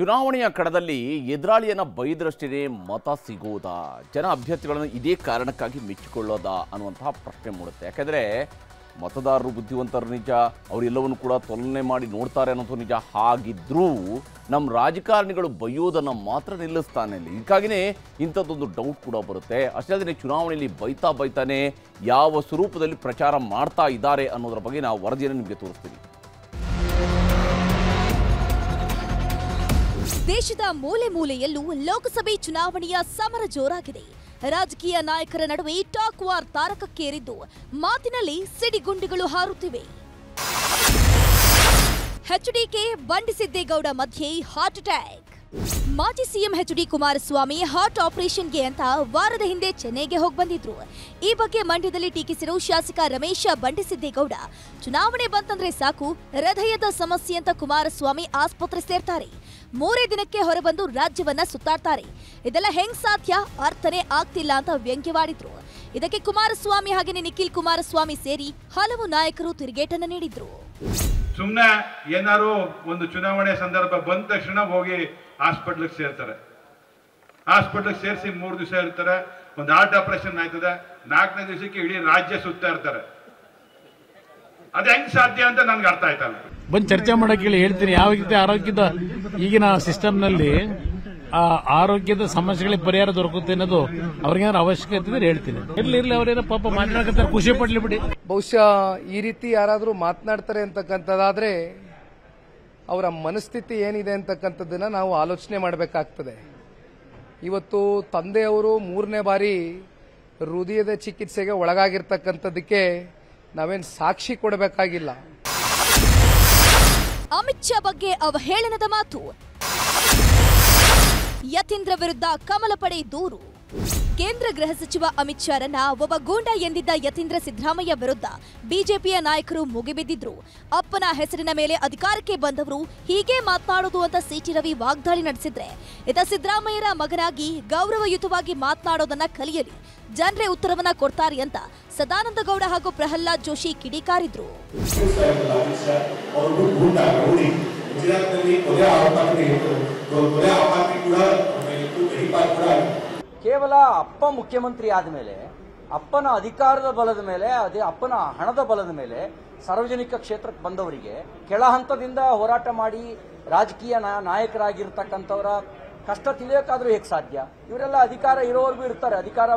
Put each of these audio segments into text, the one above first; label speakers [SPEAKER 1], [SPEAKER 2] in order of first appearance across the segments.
[SPEAKER 1] ಚುನಾವಣೆಯ ಕಡದಲ್ಲಿ ಎದುರಾಳಿಯನ್ನು ಬೈದರಷ್ಟೇ ಮತ ಸಿಗುವುದಾ? ಜನ ಅಭ್ಯರ್ಥಿಗಳನ್ನು ಇದೇ ಕಾರಣಕ್ಕಾಗಿ ಮೆಚ್ಚಿಕೊಳ್ಳೋದಾ ಅನ್ನುವಂತಹ ಪ್ರಶ್ನೆ ಮೂಡುತ್ತೆ. ಯಾಕೆಂದರೆ ಮತದಾರರು ಬುದ್ಧಿವಂತರು ನಿಜ, ಅವರೆಲ್ಲವನ್ನು ಕೂಡ ತೊಲನೆ ಮಾಡಿ ನೋಡ್ತಾರೆ ಅನ್ನೋದು ನಿಜ. ಹಾಗಿದ್ರೂ ನಮ್ಮ ರಾಜಕಾರಣಿಗಳು ಬೈಯೋದನ್ನು ಮಾತ್ರ ನಿಲ್ಲಿಸ್ತಾನೆ ಹೀಗಾಗಿನೇ ಇಂಥದ್ದೊಂದು ಡೌಟ್ ಕೂಡ ಬರುತ್ತೆ. ಅಷ್ಟೇ ಅಲ್ಲದೆ ಚುನಾವಣೆಯಲ್ಲಿ ಬೈತಾ ಬೈತಾನೆ ಯಾವ ಸ್ವರೂಪದಲ್ಲಿ ಪ್ರಚಾರ ಮಾಡ್ತಾ ಇದ್ದಾರೆ ಅನ್ನೋದರ ಬಗ್ಗೆ ನಾವು ವರದಿಯನ್ನು ನಿಮಗೆ ತೋರಿಸ್ತೀವಿ
[SPEAKER 2] ದೇಶದ ಮೂಲೆ ಮೂಲೆಯಲ್ಲೂ ಲೋಕಸಭೆ ಚುನಾವಣೆಯ ಸಮರ ಜೋರಾಗಿದೆ. ರಾಜಕೀಯ ನಾಯಕರ ನಡುವೆ ಟಾಕ್ ವಾರ್ ತಾರಕಕ್ಕೇರಿದ್ದು ಮಾತಿನಲ್ಲಿ ಸಿಡಿಗುಂಡಿಗಳು ಹಾರುತ್ತಿವೆ. ಎಚ್ಡಿಕೆ ಬಂಡಿಸಿದ್ದೇಗೌಡ ಮಧ್ಯೆ ಹಾರ್ಟ್ ಅಟ್ಯಾಕ್. ಮಾಜಿ CM H D Kumaraswamy heart ಆಪರೇಷನ್ಗೆ ಅಂತ ವಾರದ ಹಿಂದೆ ಚೆನ್ನೈಗೆ ಹೋಗಿ ಬಂದಿದ್ರು. ಈ ಬಗ್ಗೆ ಮಂಡ್ಯದಲ್ಲಿ ಟೀಕಿಸಿರೋ ಶಾಸಕ ರಮೇಶ ಬಂಡಿಸಿದ್ದೇಗೌಡ, ಚುನಾವಣೆ ಬಂತಂದ್ರೆ ಸಾಕು, ಹೃದಯದ ಸಮಸ್ಯೆ ಅಂತ ಕುಮಾರಸ್ವಾಮಿ ಆಸ್ಪತ್ರೆ ಸೇರ್ತಾರೆ. ಮೂರೇ ದಿನಕ್ಕೆ ಹೊರಬಂದು ರಾಜ್ಯವನ್ನ ಸುತ್ತಾಡ್ತಾರೆ. ಇದೆಲ್ಲ ಹೆಂಗ್ ಸಾಧ್ಯ? ಅರ್ಥನೇ ಆಗ್ತಿಲ್ಲ ಅಂತ ವ್ಯಂಗ್ಯವಾಡಿದ್ರು ಇದಕ್ಕೆ ಕುಮಾರಸ್ವಾಮಿ ಹಾಗೆಯೇ ನಿಖಿಲ್ ಕುಮಾರಸ್ವಾಮಿ ಸೇರಿ ಹಲವು ನಾಯಕರು ತಿರುಗೇಟನ್ನು ನೀಡಿದ್ರು.
[SPEAKER 3] ಸುಮ್ಮನೆ ಏನಾರು ಒಂದು ಚುನಾವಣೆ ಸಂದರ್ಭ ಬಂದ ತಕ್ಷಣ ಹೋಗಿ ಹಾಸ್ಪಿಟ್ಲಿಗೆ ಸೇರ್ತಾರೆ. ಹಾಸ್ಪಿಟ್ಲಿಗೆ ಸೇರಿಸಿ ಮೂರು ದಿವಸ ಇರ್ತಾರೆ, ಒಂದು ಹಾರ್ಟ್ ಆಪರೇಷನ್ ಆಯ್ತದೆ, ನಾಲ್ಕನೇ ದಿವಸಕ್ಕೆ ಇಡೀ ರಾಜ್ಯ ಸುತ್ತಾ ಇರ್ತಾರೆ. ಅದು ಹೆಂಗ್ ಸಾಧ್ಯ ಅಂತ ನನ್ಗೆ ಅರ್ಥ ಆಯ್ತಲ್ಲ.
[SPEAKER 4] ಬಂದು ಚರ್ಚೆ ಮಾಡಕ್ಕೆ ಹೇಳಿ ಹೇಳ್ತೀನಿ. ಯಾವ ರೀತಿ ಆರೋಗ್ಯದ ಈಗಿನ ಸಿಸ್ಟಮ್ನಲ್ಲಿ ಆರೋಗ್ಯದ ಸಮಸ್ಯೆಗಳಿಗೆ ಪರಿಹಾರ ದೊರಕುತ್ತೆ ಅನ್ನೋದು ಅವ್ರಿಗೇನಾದ್ರು ಅವಶ್ಯಕತೆ ಇದ್ರೆ ಹೇಳ್ತೀನಿ. ಇರ್ಲಿ ಇರ್ಲಿ ಅವ್ರೇನೋ ಪಾಪ ಮಾತನಾಡ್ತಾರೆ ಖುಷಿ ಪಡ್ಲಿ ಬಿಡಿ.
[SPEAKER 5] ಬಹುಶಃ ಈ ರೀತಿ ಯಾರಾದರೂ ಮಾತನಾಡ್ತಾರೆ ಅಂತಕ್ಕಂಥದ್ದಾದ್ರೆ ಅವರ ಮನಸ್ಥಿತಿ ಏನಿದೆ ಅಂತಕ್ಕಂಥದ್ದನ್ನ ನಾವು ಆಲೋಚನೆ ಮಾಡಬೇಕಾಗ್ತದೆ. ಇವತ್ತು ತಂದೆಯವರು ಮೂರನೇ ಬಾರಿ ಹೃದಯದ ಚಿಕಿತ್ಸೆಗೆ ಒಳಗಾಗಿರ್ತಕ್ಕಂಥದ್ದಕ್ಕೆ ನಾವೇನು ಸಾಕ್ಷಿ ಕೊಡಬೇಕಾಗಿಲ್ಲ.
[SPEAKER 2] ಅಮಿತ್ ಶಾ ಬಗ್ಗೆ ಅವಹೇಳನದ ಮಾತು. ಯತೀಂದ್ರ ವಿರುದ್ಧ ಕಮಲ ಪಡೆ ದೂರು. ಕೇಂದ್ರ ಗೃಹ ಸಚಿವ ಅಮಿತ್ ಶಾರನ್ನ ಒಬ್ಬ ಗೂಂಡ ಎಂದಿದ್ದ ಯತೀಂದ್ರ ಸಿದ್ದರಾಮಯ್ಯ ವಿರುದ್ಧ ಬಿಜೆಪಿಯ ನಾಯಕರು ಮುಗಿಬಿದ್ದಿದ್ರು. ಅಪ್ಪನ ಹೆಸರಿನ ಮೇಲೆ ಅಧಿಕಾರಕ್ಕೆ ಬಂದವರು ಹೀಗೆ ಮಾತನಾಡೋದು ಅಂತ ಸಿಟಿ ರವಿ ವಾಗ್ದಾಳಿ ನಡೆಸಿದ್ರೆ. ಇತ ಸಿದ್ದರಾಮಯ್ಯರ ಮಗನಾಗಿ ಗೌರವಯುತವಾಗಿ ಮಾತನಾಡೋದನ್ನ ಕಲಿಯಲಿ. ಜನರೇ ಉತ್ತರವನ್ನ ಕೊಡ್ತಾರೆ ಅಂತ ಸದಾನಂದ ಗೌಡ ಹಾಗೂ ಪ್ರಹ್ಲಾದ್ ಜೋಶಿ ಕಿಡಿಕಾರಿದ್ರು.
[SPEAKER 6] ಕೂಡ
[SPEAKER 7] ಕೇವಲ ಅಪ್ಪ ಮುಖ್ಯಮಂತ್ರಿ ಆದಮೇಲೆ, ಅಪ್ಪನ ಅಧಿಕಾರದ ಬಲದ ಮೇಲೆ, ಅದೇ ಅಪ್ಪನ ಹಣದ ಬಲದ ಮೇಲೆ ಸಾರ್ವಜನಿಕ ಕ್ಷೇತ್ರಕ್ಕೆ ಬಂದವರಿಗೆ, ಕೆಳ ಹಂತದಿಂದ ಹೋರಾಟ ಮಾಡಿ ರಾಜಕೀಯ ನಾಯಕರಾಗಿರ್ತಕ್ಕಂಥವರ ಕಷ್ಟ ತಿಳಿಯೋಕ್ಕಾದ್ರೂ ಹೇಗೆ ಸಾಧ್ಯ? ಇವರೆಲ್ಲ ಅಧಿಕಾರ ಇರೋವರೆಗೂ ಇರ್ತಾರೆ. ಅಧಿಕಾರ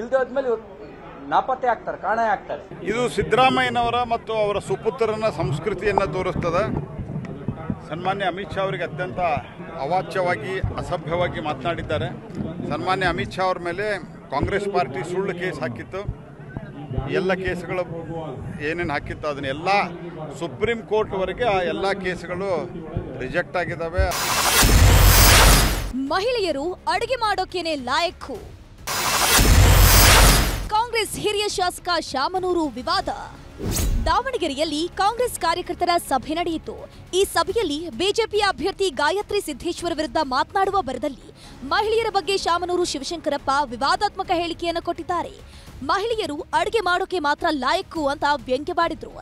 [SPEAKER 7] ಇಲ್ದಾದ್ಮೇಲೆ ನಾಪತ್ತೆ ಆಗ್ತಾರೆ, ಕಾಣೆ ಆಗ್ತಾರೆ.
[SPEAKER 8] ಇದು ಸಿದ್ದರಾಮಯ್ಯನವರ ಮತ್ತು ಅವರ ಸುಪುತ್ರನ ಸಂಸ್ಕೃತಿಯನ್ನು ತೋರಿಸ್ತದೆ. ಸನ್ಮಾನ್ಯ ಅಮಿತ್ ಶಾ ಅವರಿಗೆ ಅತ್ಯಂತ ಅವಾಚ್ಯವಾಗಿ, ಅಸಭ್ಯವಾಗಿ ಮಾತನಾಡಿದ್ದಾರೆ. ಸನ್ಮಾನ್ಯ ಅಮಿತ್ ಶಾ ಅವ್ರ ಮೇಲೆ ಕಾಂಗ್ರೆಸ್ ಪಾರ್ಟಿ ಸುಳ್ಳು ಕೇಸ್ ಹಾಕಿತ್ತು. ಎಲ್ಲ ಕೇಸುಗಳು ಏನೇನು ಹಾಕಿತ್ತು ಅದನ್ನೆಲ್ಲ ಸುಪ್ರೀಂ ಕೋರ್ಟ್ವರೆಗೆ ಆ ಎಲ್ಲ ಕೇಸುಗಳು ರಿಜೆಕ್ಟ್ ಆಗಿದ್ದಾವೆ.
[SPEAKER 2] ಮಹಿಳೆಯರು ಅಡುಗೆ ಮಾಡೋಕೇನೆ ಲಾಯಕ್ಕು. ಕಾಂಗ್ರೆಸ್ ಹಿರಿಯ ಶಾಸಕ ಶಾಮನೂರು ವಿವಾದ. ದಾವಣಗೆರೆಯಲ್ಲಿ ಕಾಂಗ್ರೆಸ್ ಕಾರ್ಯಕರ್ತರ ಸಭೆ ನಡೆಯಿತು. ಈ ಸಭೆಯಲ್ಲಿ ಬಿಜೆಪಿ ಅಭ್ಯರ್ಥಿ ಗಾಯತ್ರಿ ಸಿದ್ದೇಶ್ವರ ವಿರುದ್ಧ ಮಾತನಾಡುವ ಬರದಲ್ಲಿ ಮಹಿಳೆಯರ ಬಗ್ಗೆ ಶಾಮನೂರು ಶಿವಶಂಕರಪ್ಪ ವಿವಾದಾತ್ಮಕ ಹೇಳಿಕೆಯನ್ನು ಕೊಟ್ಟಿದ್ದಾರೆ. ಮಹಿಳೆಯರು ಅಡುಗೆ ಮಾಡೋಕೆ ಮಾತ್ರ ಲಾಯಕ್ಕು ಅಂತ ವ್ಯಂಗ್ಯವಾಡಿದ್ರು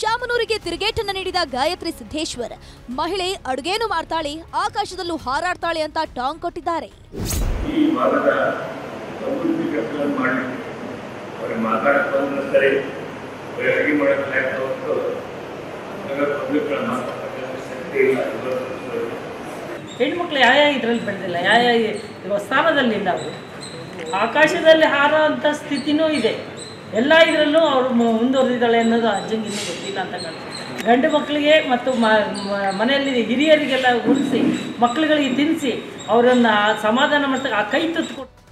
[SPEAKER 2] ಶಾಮನೂರಿಗೆ ತಿರುಗೇಟನ್ನು ನೀಡಿದ ಗಾಯತ್ರಿ ಸಿದ್ದೇಶ್ವರ್, ಮಹಿಳೆ ಅಡುಗೇನು ಮಾಡ್ತಾಳೆ, ಆಕಾಶದಲ್ಲೂ ಹಾರಾಡ್ತಾಳೆ ಅಂತ ಟಾಂಗ್ ಕೊಟ್ಟಿದ್ದಾರೆ.
[SPEAKER 9] ಈ ಅಡುಗೆ
[SPEAKER 10] ಹೆಣ್ಮಕ್ಳು ಯಾವ ಯಾವ ಇದರಲ್ಲಿ ಬೆಳೆದಿಲ್ಲ ಯಾವ ಯಾವ ಸ್ಥಾನದಲ್ಲಿಲ್ಲ ಅವರು. ಆಕಾಶದಲ್ಲಿ ಅಂತ ಸ್ಥಿತಿನೂ ಇದೆ. ಎಲ್ಲ ಇದರಲ್ಲೂ ಅವರು ಮುಂದುವರೆದಿದ್ದಾಳೆ ಅನ್ನೋದು ಅಜ್ಜಂಗೆ ಗೊತ್ತಿಲ್ಲ ಅಂತ ಕಾಣಿಸುತ್ತೆ. ಗಂಡು ಮಕ್ಕಳಿಗೆ ಮತ್ತು ಮನೆಯಲ್ಲಿ ಹಿರಿಯರಿಗೆಲ್ಲ ಉಳಿಸಿ ಮಕ್ಕಳುಗಳಿಗೆ ತಿನ್ನಿಸಿ ಅವರನ್ನು ಸಮಾಧಾನ ಮಾಡ್ತಾ ಆ ಕೈ ತುತ್ತು